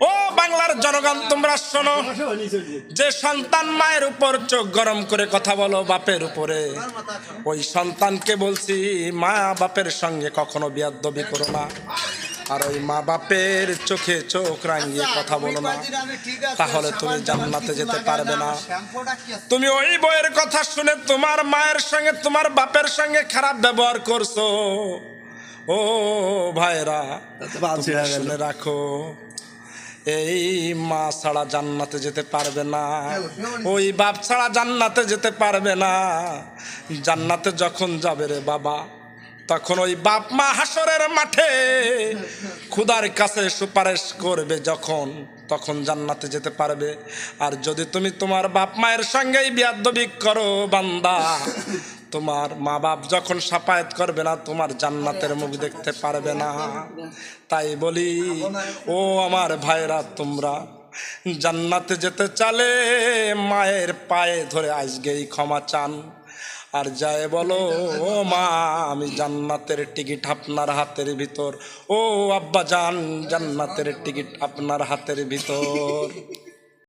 ও বাংলার জনগণ, তোমরা শোনো। যে সন্তান মায়ের উপর চোখ গরম করে কথা বলো বাপের উপরে। ওই সন্তানকে বলছি, মা বাপের সঙ্গে কখনো বিয়াদ্দবি করো না। আর ওই মা বাপের চোখে চোখ রাঙিয়ে কথা বলো না। তাহলে তুমি জান্নাতে যেতে পারবে না। তুমি ওই বইয়ের কথা শুনে তোমার মায়ের সঙ্গে, তোমার বাপের সঙ্গে খারাপ ব্যবহার করছ। ও ভাইরা শুনে রাখো এই মা ছাড়া জান্নাতে যেতে পারবে না। ওই বাপ ছাড়া জান্নাতে যেতে পারবে না। জান্নাতে যখন যাবে রে বাবা তখন ওই বাপ মা হাসরের মাঠে খুদার কাছে সুপারিশ করবে যখন তখন জান্নাতে যেতে পারবে। আর যদি তুমি তোমার বাপ মায়ের সঙ্গেই বিয়াদ্দবি করো বান্দা তোমার মা বাপ যখন সাপায়াত করবে না, তোমার জান্নাতের মুখ দেখতে পারবে না। তাই বলি, ও আমার ভাইরা তোমরা জান্নাতে যেতে চালে মায়ের পায়ে ধরে আজকেই ক্ষমা চান। আর যায় বলো, ও মা, আমি জান্নাতের টিকিট আপনার হাতের ভিতর। ও আব্বা জান জান্নাতের টিকিট আপনার হাতের ভিতর।